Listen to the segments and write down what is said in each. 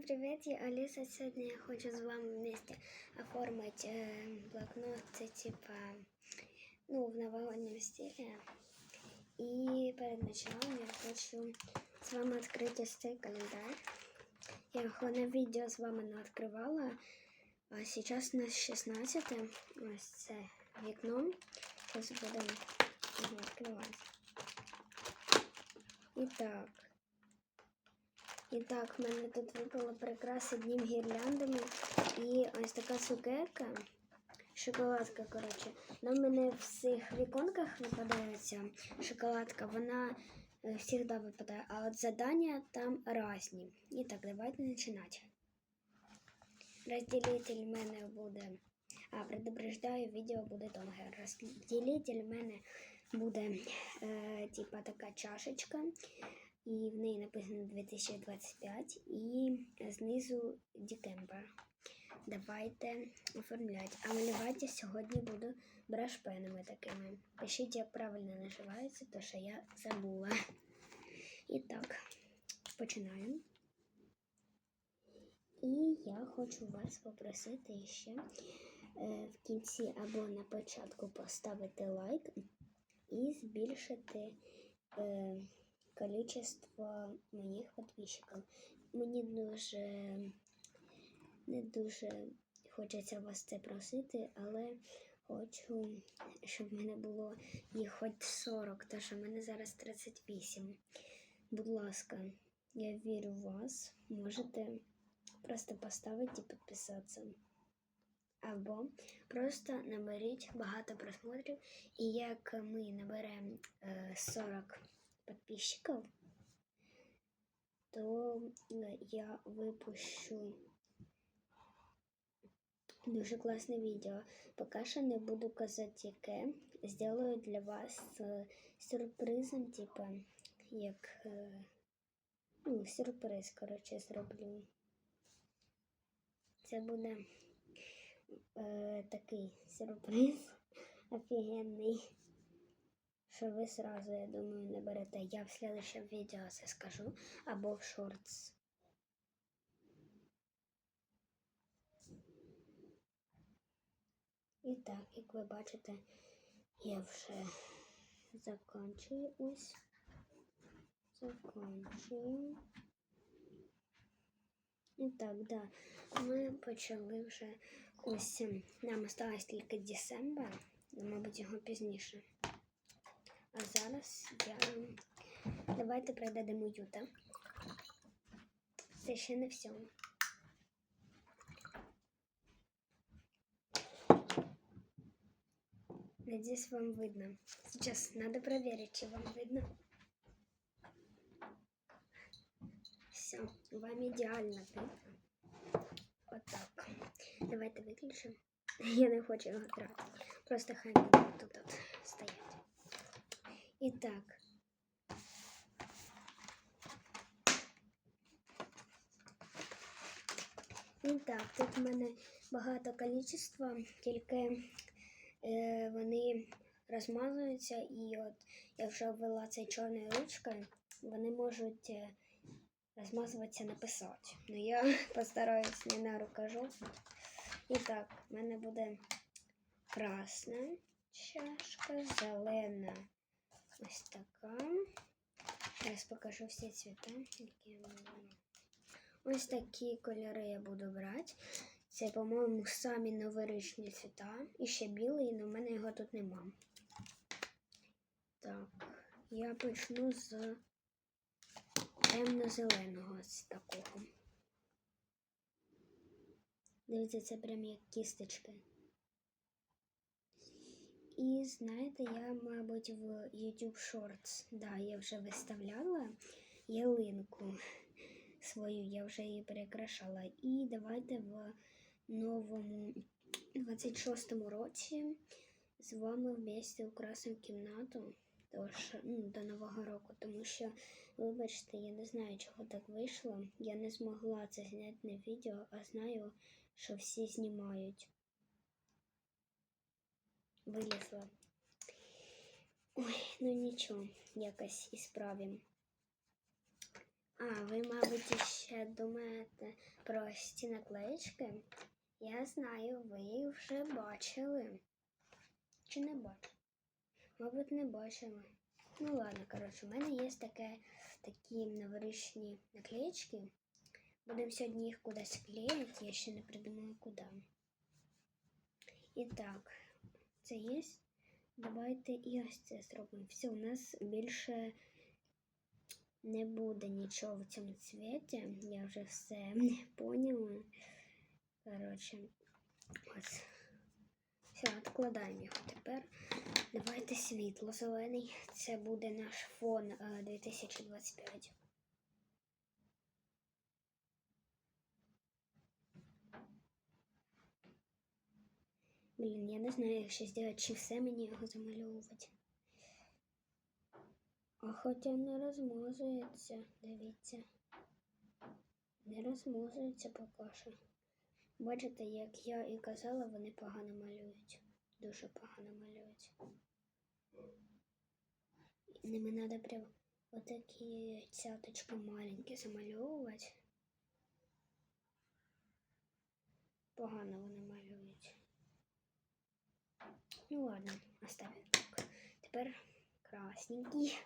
Всем привет, я Алиса. Сегодня я хочу с вами вместе оформить э, блокнот, це, типа, ну, в новогоднем стиле. И перед началом я хочу с вами открыть ось цей календарь. Я його на відео з вами не відкривала. А сейчас у нас 16 ось це вікно. Зараз будемо його відкривати. Итак. І так, в мене тут випало прикраси днім гірляндами і ось така цукерка. Шоколадка, коротше. На мене в всіх віконках випадається шоколадка, вона завжди випадає, а от задання там різні. І так, давайте починати. Розділитель в мене буде. А, предупреждаю, відео буде довге. Розділитель в мене буде е, типа така чашечка. І в неї написано 2025 і знизу Декембер. Давайте оформляти. А малювати сьогодні буду брашпенами такими. Пишіть, як правильно називається, то що я забула. І так, починаємо. І я хочу вас попросити ще е, в кінці або на початку поставити лайк і збільшити. Е, количество моїх підписчиків. Мені дуже не дуже хочеться вас це просити, але хочу, щоб в мене було їх хоч 40, тому що в мене зараз 38. Будь ласка, я вірю в вас. Можете просто поставити і підписатися. Або просто наберіть багато просмотрів, і як ми наберемо е, 40 подписчиков, то я выпущу дуже класне відео. Поки що не буду казати, яке. Сделаю для вас сюрпризом, типа, як ну, сюрприз, коротше, зроблю. Це буде е, такий сюрприз офігенний що ви сразу, я думаю, не берете. Я в следующем відео це скажу або в шортс. І так, як ви бачите, я вже закінчую ось. Закінчую. І так, да, ми почали вже ось. Нам осталось тільки Десембр, мабуть, його пізніше. А зараз я. Давайте передадемо Юта. Це ще не все. Надеюсь, вам видно. Сейчас надо проверить, чи вам видно. Все, вам идеально видно. Вот так. Давайте выключим. Я не хочу його. Просто хай тут. І так. І так, тут в мене багато кількість, тільки е, вони розмазуються, і от я вже ввела цей чорною ручкою, вони можуть е, розмазуватися написати. Ну я постараюсь не на рукожоп. І так, в мене буде красна чашка, зелена. Ось така. Зараз покажу всі цвіта, які я буду. Ось такі кольори я буду брати. Це, по-моєму, самі новорічні цвіта. І ще білий, але в мене його тут нема. Так, я почну з темно-зеленого такого. Дивіться, це прям як кісточки. І знаєте, я, мабуть, в YouTube Shorts, да, я вже виставляла ялинку свою, я вже її перекрашала. І давайте в новому 26-му році з вами вместе украсимо кімнату тож, ну, до Нового року, тому що, вибачте, я не знаю, чого так вийшло. Я не змогла це зняти на відео, а знаю, що всі знімають вилізла. Ой, ну нічого, якось і справимо. А, ви, мабуть, ще думаєте про ось ці наклеїчки? Я знаю, ви їх вже бачили. Чи не бачили? Мабуть, не бачили. Ну ладно, коротше, у мене є таке, такі новорічні наклеїчки. Будемо сьогодні їх кудись клеїти, я ще не придумала куди. І так, це є. Давайте і ось це зробимо. Все, у нас більше не буде нічого в цьому цвіті. Я вже все поняла. Коротше, ось. Все, відкладаємо його тепер. Давайте світло зелений. Це буде наш фон е, 2025. Блін, я не знаю, як ще зробити, чи все мені його замальовувати. А хоча не розмазується, дивіться. Не розмазується поки що. Бачите, як я і казала, вони погано малюють. Дуже погано малюють. Ними треба прям отакі цяточки маленькі замальовувати. Погано вони малюють. Ну ладно, оставим так. Тепер красненький.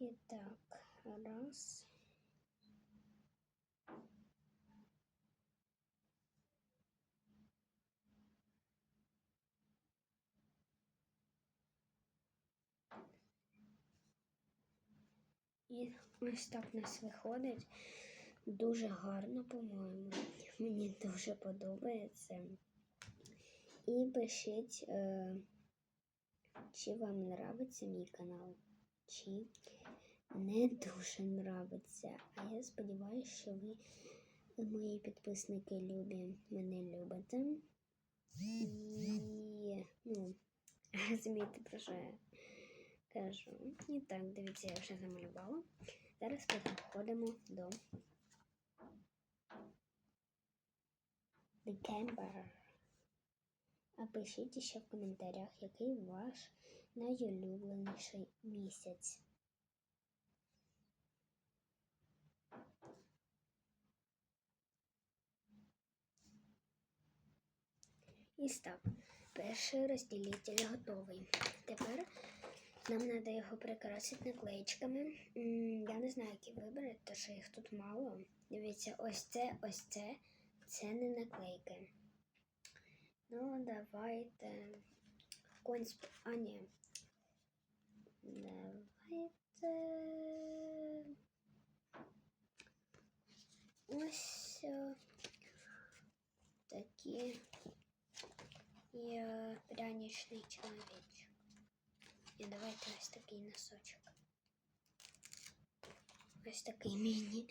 І так, раз. І ось так у нас виходить. Дуже гарно, по-моєму. Мені дуже подобається. І пишіть, е, чи вам нравиться мій канал, чи не дуже нравиться. А я сподіваюся, що ви, мої підписники, любі, мене любите. І, ну, розумієте, про що я кажу. І так, дивіться, я вже замалювала. Зараз переходимо до The Camper. А пишіть ще в коментарях, який ваш найулюбленіший місяць. І так, перший розділитель готовий. Тепер нам треба його прикрасити наклеїчками. Я не знаю, які вибрати, тому що їх тут мало. Дивіться, ось це, ось це. Це не наклейки. Ну, давайте. Конь А, ні. Давайте. Ось е, такі є пряничний чоловічок. І давайте ось такий носочок. Ось такий міні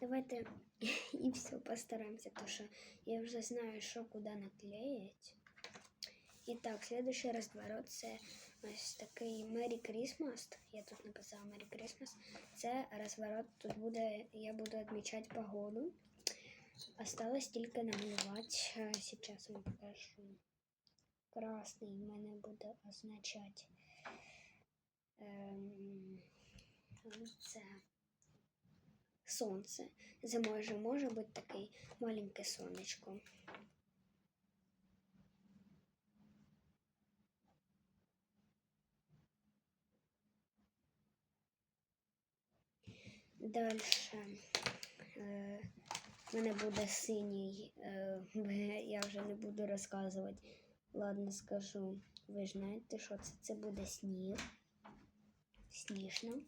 Давайте і все, постараемся, потому что я вже знаю, що куди наклеїть. І так, следующий розворот це ось такий Merry Christmas. Я тут написала Merry Christmas. Це розворот, тут буде, я буду відмічати погоду. Осталось тільки намалювати. Сейчас вам покажу. Красний в мене буде означати. Ем, це сонце. Зимою же може бути таке маленьке сонечко. Далі е, в мене буде синій, е, я вже не буду розказувати. Ладно, скажу. Ви ж знаєте, що це? Це буде сніг. Сніжно.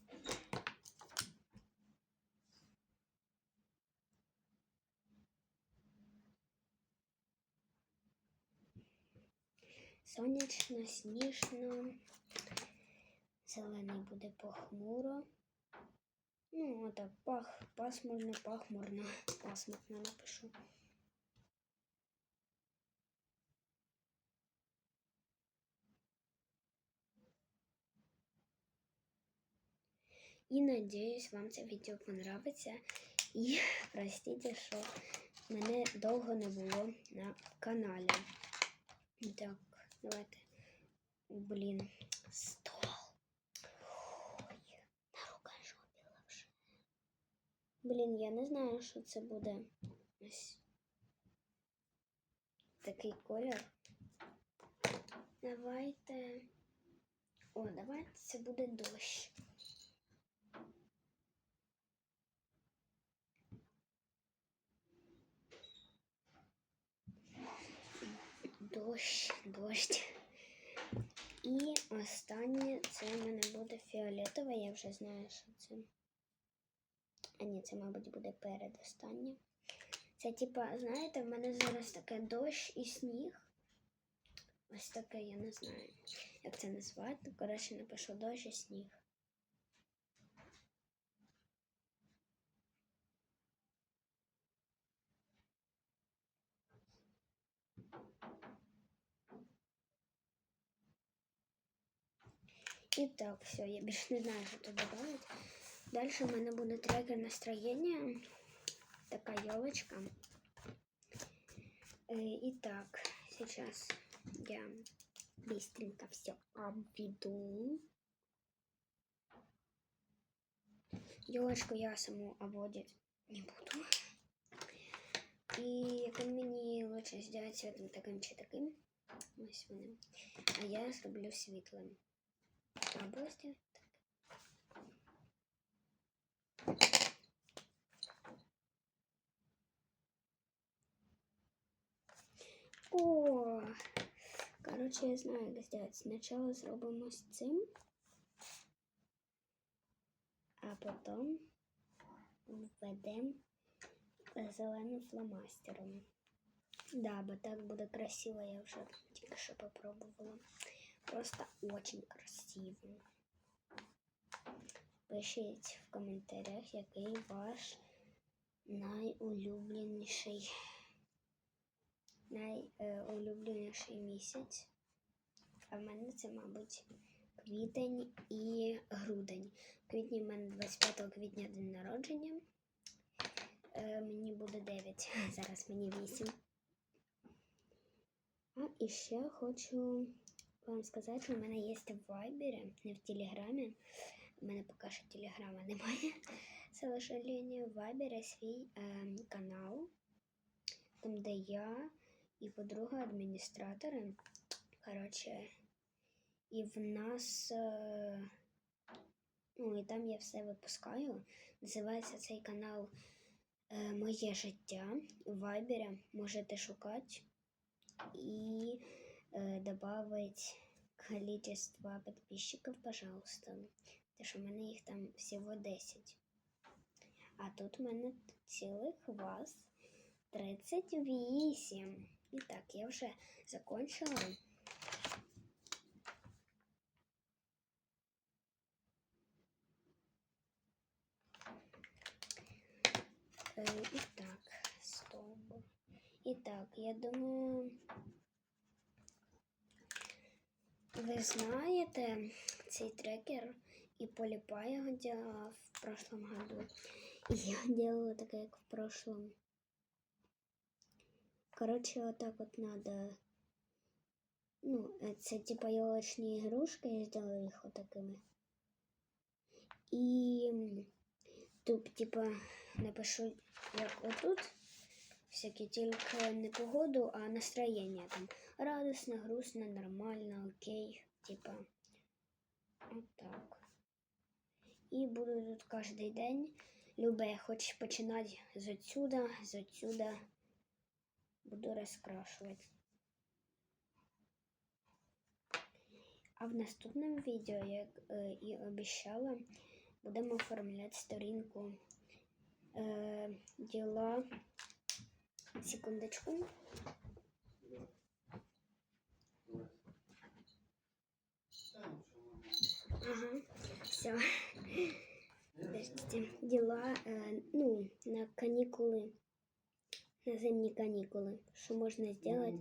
Сонячно, сніжно, зелений буде похмуро. Ну, отак, пах, пасмурно, пахмурно, пасмурно напишу. І надіюсь, вам це відео понравиться. І простите, що мене довго не було на каналі. Так, давайте Блін, стол. Ой, на рука жопіла вже. Блін, я не знаю, що це буде. Ось такий колір. Давайте. О, давайте це буде дощ. Дощ, дощ. І останнє це в мене буде фіолетове, я вже знаю, що це. А ні, це, мабуть, буде передостаннє. Це, типа, знаєте, в мене зараз таке дощ і сніг. Ось таке, я не знаю, як це назвати. Коротше, напишу дощ і сніг. І так, все, я більше не знаю, що тут додати. Далі в мене буде трекер настроєння. Така елочка. Э, Итак, сейчас я быстренько все обведу. Елочку я саму обводить не буду. І як мені лучше сделать цветом таким чи таким. Ось вони. А я зроблю світлим. О, короче, я знаю, як сделать. Спочатку зробимо з цим, а потім введемо зеленим фломастером. Да, бо так буде красиво, я вже тільки що попробувала. Просто очень красиво. Пишіть в коментарях, який ваш найулюбленіший найулюбленіший місяць. А в мене це, мабуть, квітень і грудень. В квітні в мене 25 квітня день народження. Е, мені буде 9, зараз мені 8. А і ще хочу вам сказати, в мене є в Вайбері, не в Телеграмі. У мене поки що Телеграма немає. Це лише в Вайбері свій е, канал, там де я і подруга адміністратори. Коротше, і в нас, е, ну, і там я все випускаю. Називається цей канал е, Моє життя в Вайбері. Можете шукати і добавить количество подписчиков, пожалуйста. Тому що в мене їх там всього 10. А тут в мене цілих вас 38. І так, я вже закончила. Е, І так, стоп. І я думаю, ви знаєте цей трекер і поліпа його делала в прошлом году. Я делала таке, як в прошлом. Короче, вот так вот надо. Ну, це типа елочні ігрушки, я сделала їх вот такими. І тут, типа, напишу, як отут. Всякі тільки не погоду, а настроєння там. Радостно, грустно, нормально, окей. Типа. Так. І буду тут кожен день. Любе, хоч починати з отсюда, з отсюда. Буду розкрашувати. А в наступному відео, як е, і обіцяла, будемо оформляти сторінку е, діла. Секундочку. Ага, все. Подождите. Дела, э, ну, на каникулы, на зимние каникулы. Что можно сделать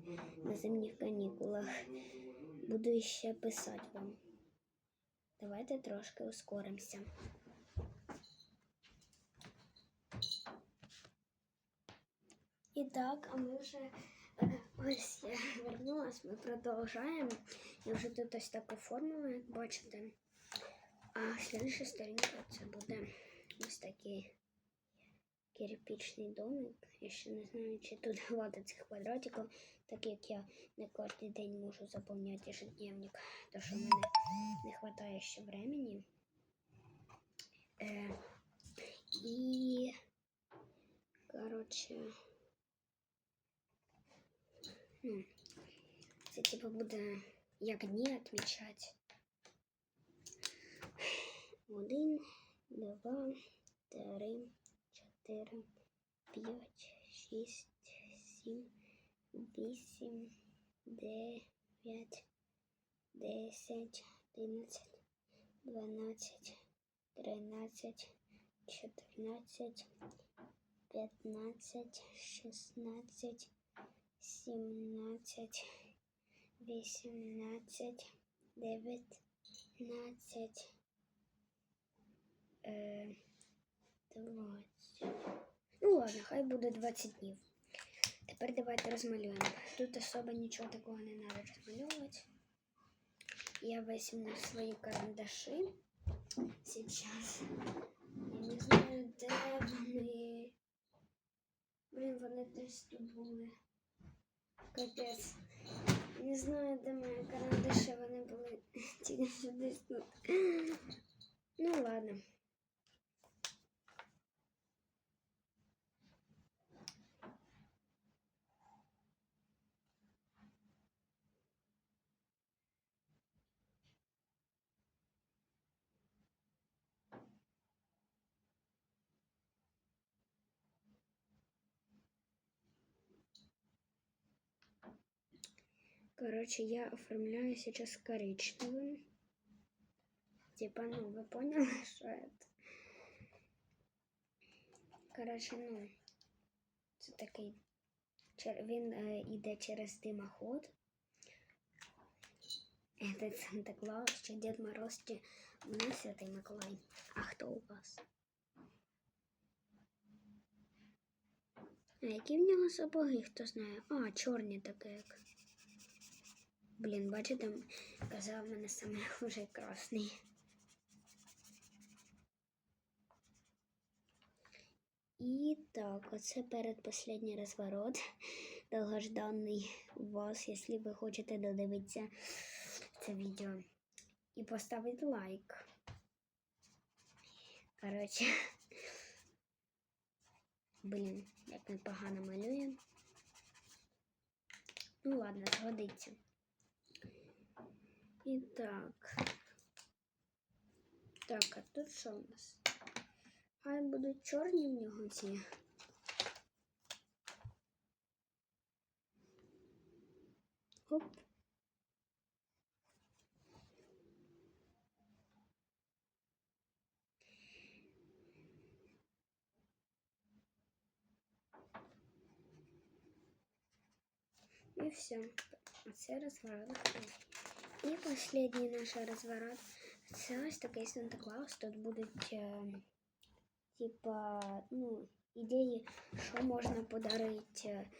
на зимних каникулах? Буду ще писати вам. Давайте трошки ускоримося. І так, а ми вже е, Ось я вернулась, ми продовжуємо. Я вже тут ось так оформила, як бачите. А слідча сторінка це буде ось такий кирпичний домик. Я ще не знаю, чи тут хватить цих квадратиків, так як я не кожен день можу заповняти ежедневник, тому що мене не вистачає ще времени. Е, і, коротше, ну, це типу буде як дні відмічати. Один, два, три, чотири, п'ять, шість, сім, вісім, дев'ять, десять, одинадцять, дванадцять, тринадцять, чотирнадцять, п'ятнадцять, шістнадцять, сімнадцять, вісімнадцять, дев'ятнадцять, е, двадцять. Ну ладно, хай буде 20 днів. Тепер давайте розмалюємо. Тут особо нічого такого не треба розмальовувати. Я візьму свої карандаші. Сейчас. Я не знаю, де вони. Блін, вони десь тут були. Капець. Не знаю, де мої карандаші, вони були тільки сюди. Ну ладно. Короче, я оформляю сейчас коричневым. Типа, ну, вы поняли, что это? Короче, ну, це такий. чер- Він е, іде через димоход. Это Санта Клаус, чи Дед Мороз, чи мене Святий Миколай. А хто у вас? А які в нього сапоги, хто знає? А, чорні таке як. Блін, бачите, казав мене саме вже красний. І так, оце передпоследній розворот, довгожданий у вас, якщо ви хочете додивитися це відео. І поставити лайк. Коротше, блін, як ми погано малюємо. Ну ладно, згодиться. І так. Так, а тут що у нас? Хай будуть чорні в нього ці. Оп. І все. Оце розворот. І последній наш розворот. Це ось такий Санта Клаус. Тут будуть, е, типа, ну, ідеї, що можна подарити е,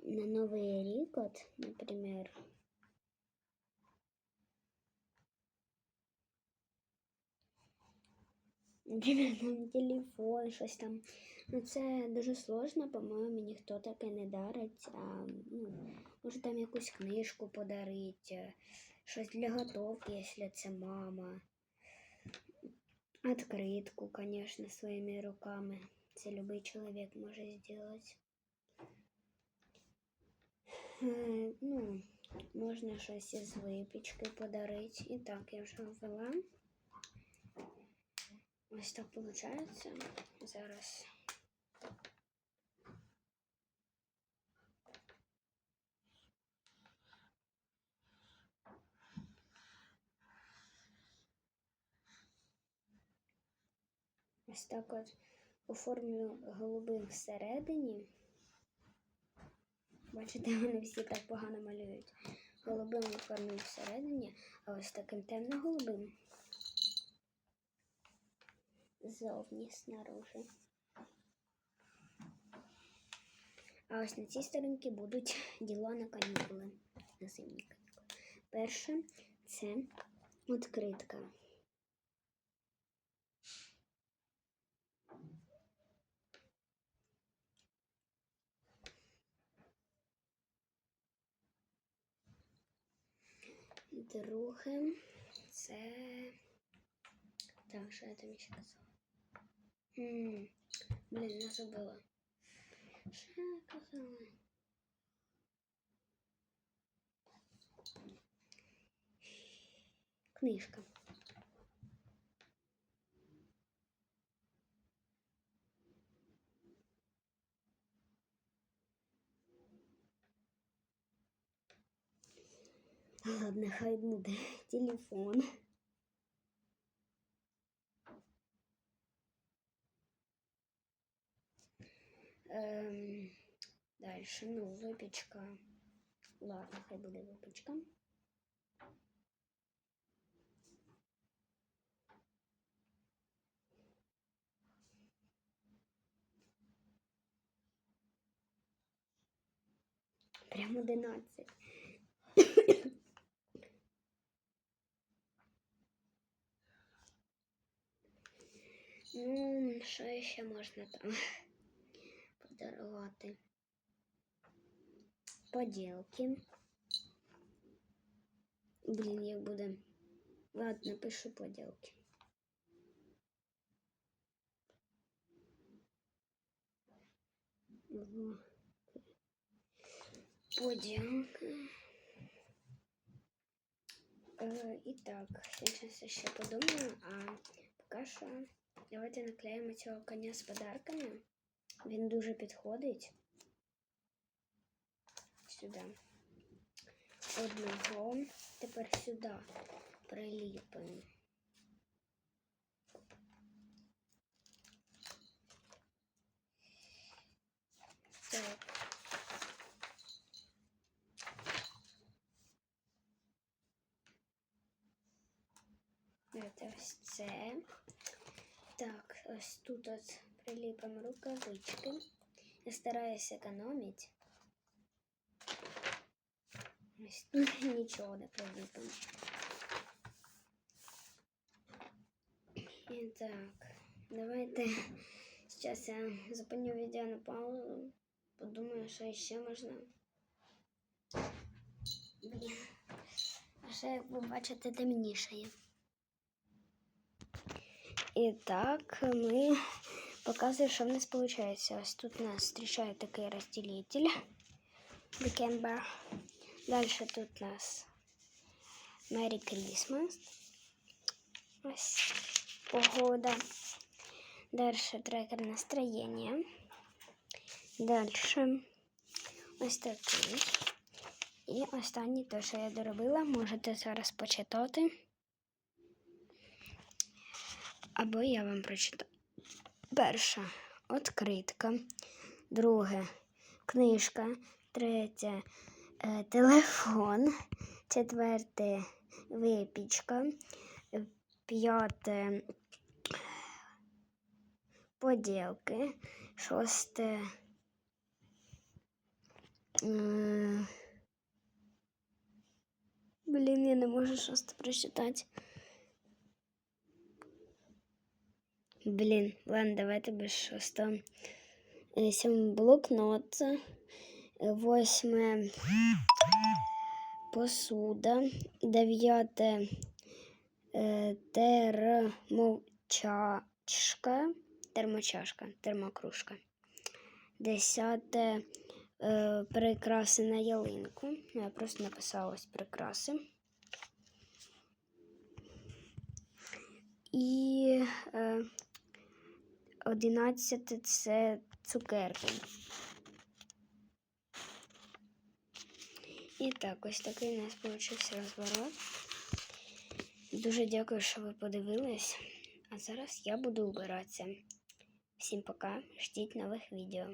на Новий рік, от, наприклад. Наприклад, там телефон, щось там. Ну, це дуже сложно, по-моєму, ніхто таке не дарить. А, ну, може там якусь книжку подарити, щось для готовки, якщо це мама. Откритку, конечно, своими руками. Це любой чоловік може зробити. Е, ну, можна щось із випічки подарити. І так, я вже ввела. Ось так виходить. Зараз. Ось так от оформлю голубим всередині. Бачите, вони всі так погано малюють. Голубим оформлю всередині, а ось таким темно-голубим. Зовні снаружи. А ось на цій сторінці будуть діла на канікули. На зимні канікули. Перше це відкритка. Друге це. Так, що я там ще казала? Блін, не забула. Що я казала? Книжка. Ладно, хай буде телефон. Ем, дальше, ну, випічка. Ладно, хай буде випічка. Прям 11. Ну, що ще можна там подарувати? Поділки. Блін, як буде. Ладно, пишу поділки. Ого. Поділки. Е, і так, сейчас я ще подумаю, а поки що давайте наклеїмо цього коня з подарками. Він дуже підходить. Сюди. Одного. Тепер сюди приліпимо. Так. Це ось це. Так, ось тут от приліпимо рукавички. Я стараюсь економити. Ось тут нічого не приліпимо. І так, давайте зараз я зупиню відео на паузу. Подумаю, що ще можна. Блін. А ще, як ви бачите, темнішає. І так, ми показуємо, що в нас виходить. Ось тут нас зустрічає такий розділитель. December. Далі тут у нас Merry Christmas. Ось погода. Далі трекер настроєння. Далі ось такий. І останнє те, що я доробила, можете зараз почитати. Або я вам прочитаю. Перша відкритка, друге. Книжка, третє. Е, телефон, четверте. Випічка, п'яте. Поділки, шосте. е, Блін, я не можу шосте прочитати. Блін, ладно, давайте без шостого. Е, Сьомий блокнот. Е, Восьме посуда. Дев'яте е, термочашка. Термочашка, термокружка. Десяте прикраси на ялинку. Ну, Я просто написала ось прикраси. І одинадцяте це цукерки. І так, ось такий у нас вийшов розворот. Дуже дякую, що ви подивились. А зараз я буду убиратися. Всім пока, ждіть нових відео.